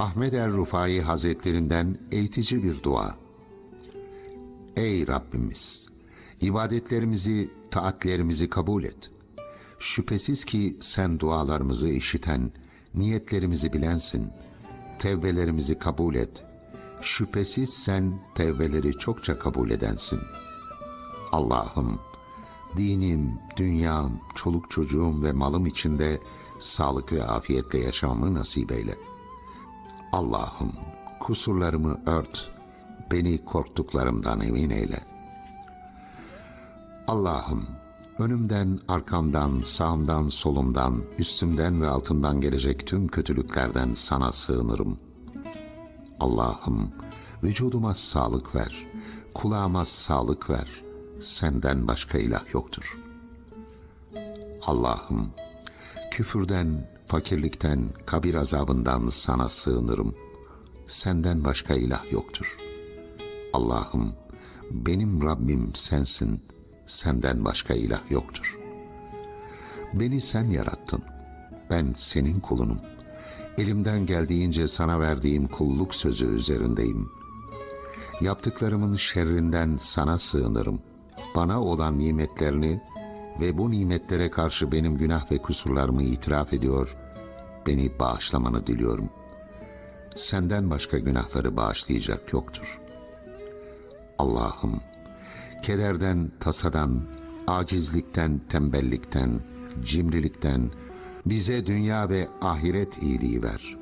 Ahmet er Rufai Hazretlerinden eğitici bir dua. Ey Rabbimiz! ibadetlerimizi, taatlerimizi kabul et. Şüphesiz ki sen dualarımızı işiten, niyetlerimizi bilensin. Tevbelerimizi kabul et. Şüphesiz sen tevbeleri çokça kabul edensin. Allah'ım, dinim, dünyam, çoluk çocuğum ve malım içinde sağlık ve afiyetle yaşamamı nasip eyle. Allah'ım, kusurlarımı ört, beni korktuklarımdan emin eyle. Allah'ım, önümden, arkamdan, sağımdan, solumdan, üstümden ve altımdan gelecek tüm kötülüklerden sana sığınırım. Allah'ım, vücuduma sağlık ver, kulağıma sağlık ver. Senden başka ilah yoktur. Allah'ım, küfürden, fakirlikten, kabir azabından sana sığınırım. Senden başka ilah yoktur. Allah'ım, benim Rabbim sensin, senden başka ilah yoktur. Beni sen yarattın, ben senin kulunum. Elimden geldiğince sana verdiğim kulluk sözü üzerindeyim. Yaptıklarımın şerrinden sana sığınırım. Bana olan nimetlerini ve bu nimetlere karşı benim günah ve kusurlarımı itiraf ediyor, beni bağışlamanı diliyorum. Senden başka günahları bağışlayacak yoktur. Allah'ım, kederden, tasadan, acizlikten, tembellikten, cimrilikten bize dünya ve ahiret iyiliği ver.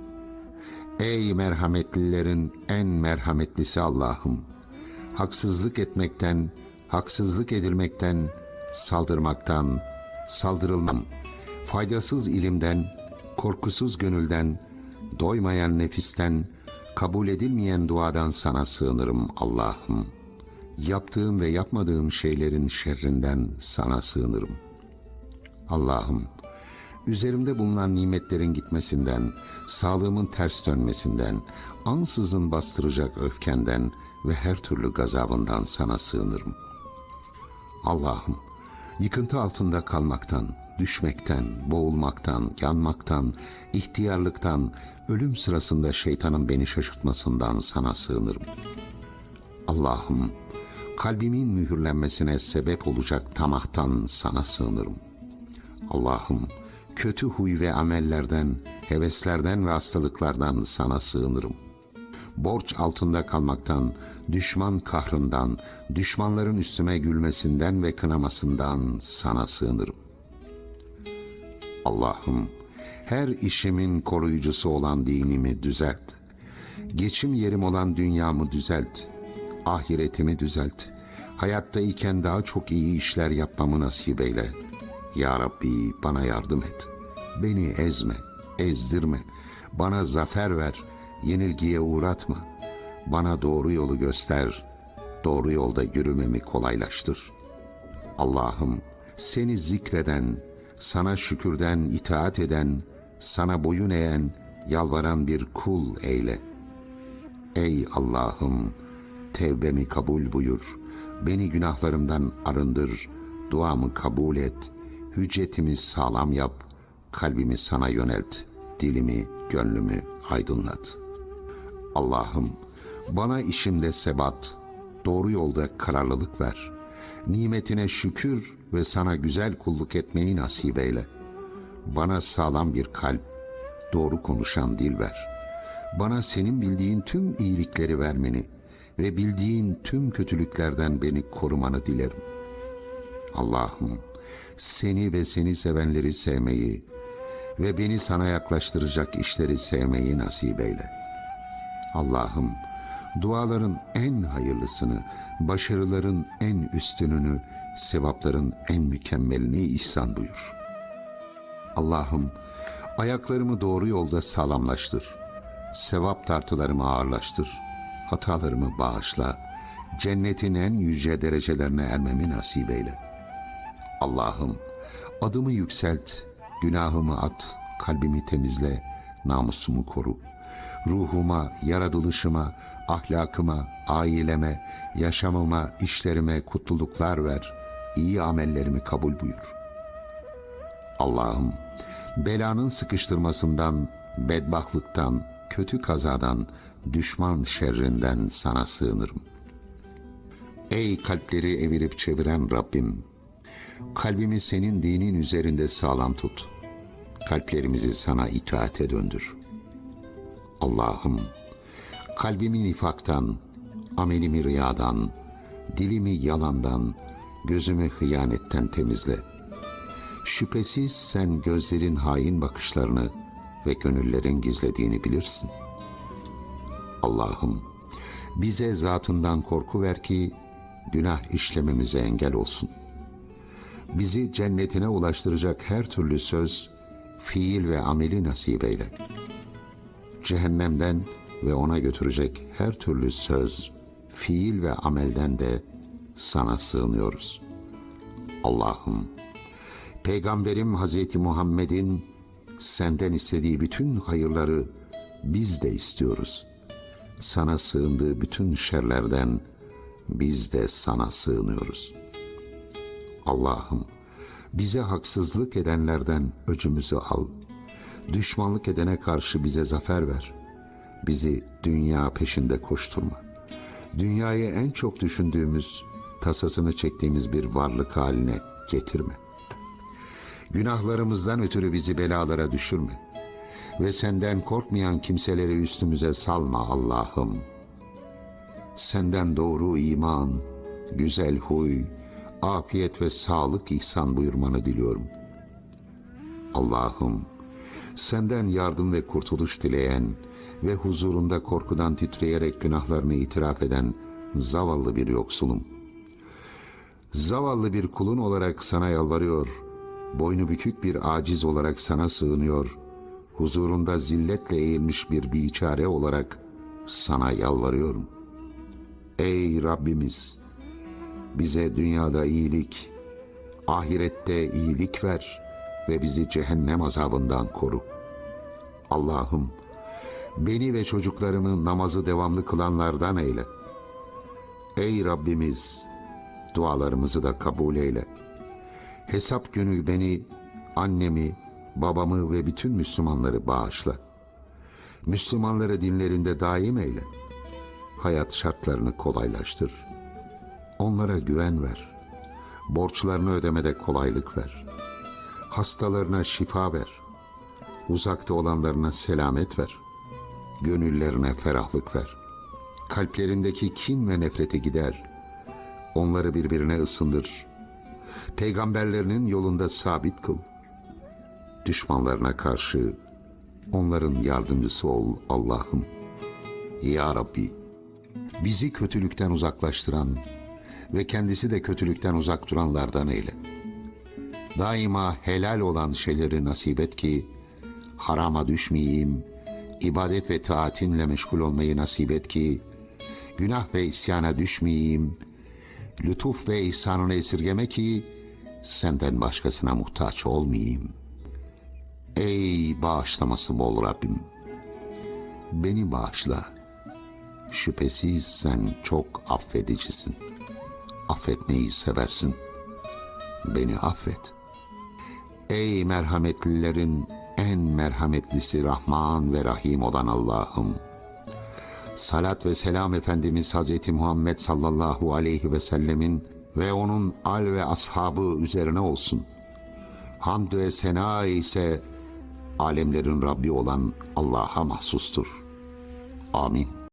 Ey merhametlilerin en merhametlisi Allah'ım, haksızlık etmekten, haksızlık edilmekten, saldırmaktan, saldırılmam, faydasız ilimden, korkusuz gönülden, doymayan nefisten, kabul edilmeyen duadan sana sığınırım Allah'ım. Yaptığım ve yapmadığım şeylerin şerrinden sana sığınırım. Allah'ım, üzerimde bulunan nimetlerin gitmesinden, sağlığımın ters dönmesinden, ansızın bastıracak öfkenden ve her türlü gazabından sana sığınırım. Allah'ım, yıkıntı altında kalmaktan, düşmekten, boğulmaktan, yanmaktan, ihtiyarlıktan, ölüm sırasında şeytanın beni şaşırtmasından sana sığınırım. Allah'ım, kalbimin mühürlenmesine sebep olacak tamahtan sana sığınırım. Allah'ım, kötü huy ve amellerden, heveslerden ve hastalıklardan sana sığınırım. Borç altında kalmaktan, düşman kahrından, düşmanların üstüme gülmesinden ve kınamasından sana sığınırım. Allah'ım, her işimin koruyucusu olan dinimi düzelt. Geçim yerim olan dünyamı düzelt. Ahiretimi düzelt. Hayattayken daha çok iyi işler yapmamı nasip eyle. Ya Rabbi bana yardım et. Beni ezme, ezdirme. Bana zafer ver, yenilgiye uğratma. Bana doğru yolu göster. Doğru yolda yürümemi kolaylaştır. Allah'ım seni zikreden, sana şükürden itaat eden, sana boyun eğen, yalvaran bir kul eyle. Ey Allah'ım, tevbemi kabul buyur, beni günahlarımdan arındır, duamı kabul et, hüccetimi sağlam yap, kalbimi sana yönelt, dilimi, gönlümü aydınlat. Allah'ım, bana işimde sebat, doğru yolda kararlılık ver. Nimetine şükür ve sana güzel kulluk etmeyi nasip eyle. Bana sağlam bir kalp, doğru konuşan dil ver. Bana senin bildiğin tüm iyilikleri vermeni ve bildiğin tüm kötülüklerden beni korumanı dilerim. Allah'ım seni ve seni sevenleri sevmeyi ve beni sana yaklaştıracak işleri sevmeyi nasip eyle. Allah'ım duaların en hayırlısını, başarıların en üstününü, sevapların en mükemmelini ihsan buyur. Allah'ım ayaklarımı doğru yolda sağlamlaştır. Sevap tartılarımı ağırlaştır. Hatalarımı bağışla. Cennetin en yüce derecelerine ermemi nasip eyle. Allah'ım adımı yükselt, günahımı at, kalbimi temizle, namusumu koru. Ruhuma, yaratılışıma, ahlakıma, aileme, yaşamıma, işlerime kutluluklar ver. İyi amellerimi kabul buyur. Allah'ım belanın sıkıştırmasından, bedbahtlıktan, kötü kazadan, düşman şerrinden sana sığınırım. Ey kalpleri evirip çeviren Rabbim! Kalbimi senin dinin üzerinde sağlam tut. Kalplerimizi sana itaate döndür. Allah'ım, kalbimi nifaktan, amelimi riyadan, dilimi yalandan, gözümü hıyanetten temizle. Şüphesiz sen gözlerin hain bakışlarını ve gönüllerin gizlediğini bilirsin. Allah'ım, bize zatından korku ver ki günah işlememize engel olsun. Bizi cennetine ulaştıracak her türlü söz, fiil ve ameli nasip eyle. Cehennemden ve ona götürecek her türlü söz, fiil ve amelden de sana sığınıyoruz. Allah'ım, Peygamberim Hazreti Muhammed'in senden istediği bütün hayırları biz de istiyoruz. Sana sığındığı bütün şerlerden biz de sana sığınıyoruz. Allah'ım bize haksızlık edenlerden öcümüzü al. Düşmanlık edene karşı bize zafer ver. Bizi dünya peşinde koşturma. Dünyayı en çok düşündüğümüz, tasasını çektiğimiz bir varlık haline getirme. Günahlarımızdan ötürü bizi belalara düşürme. Ve senden korkmayan kimseleri üstümüze salma Allah'ım. Senden doğru iman, güzel huy, afiyet ve sağlık ihsan buyurmanı diliyorum. Allah'ım, senden yardım ve kurtuluş dileyen ve huzurunda korkudan titreyerek günahlarını itiraf eden zavallı bir yoksulum. Zavallı bir kulun olarak sana yalvarıyor, boynu bükük bir aciz olarak sana sığınıyor, huzurunda zilletle eğilmiş bir biçare olarak sana yalvarıyorum. Ey Rabbimiz! Bize dünyada iyilik, ahirette iyilik ver ve bizi cehennem azabından koru. Allah'ım, beni ve çocuklarımı namazı devamlı kılanlardan eyle. Ey Rabbimiz, dualarımızı da kabul eyle. Hesap günü beni, annemi, babamı ve bütün Müslümanları bağışla. Müslümanları dinlerinde daim eyle. Hayat şartlarını kolaylaştır. Onlara güven ver. Borçlarını ödemede kolaylık ver. Hastalarına şifa ver. Uzakta olanlarına selamet ver. Gönüllerine ferahlık ver. Kalplerindeki kin ve nefreti gider. Onları birbirine ısındır. Peygamberlerinin yolunda sabit kıl. Düşmanlarına karşı onların yardımcısı ol Allah'ım. Ya Rabbi, bizi kötülükten uzaklaştıran ve kendisi de kötülükten uzak duranlardan eyle. Daima helal olan şeyleri nasip et ki harama düşmeyeyim, ibadet ve taatinle meşgul olmayı nasip et ki günah ve isyana düşmeyeyim, lütuf ve ihsanını esirgeme ki senden başkasına muhtaç olmayayım. Ey bağışlaması bol Rabbim! Beni bağışla. Şüphesiz sen çok affedicisin. Affetmeyi seversin. Beni affet. Ey merhametlilerin en merhametlisi Rahman ve Rahim olan Allah'ım. Salat ve selam Efendimiz Hazreti Muhammed sallallahu aleyhi ve sellemin ve onun al ve ashabı üzerine olsun. Hamd ve sena ise alemlerin Rabbi olan Allah'a mahsustur. Amin.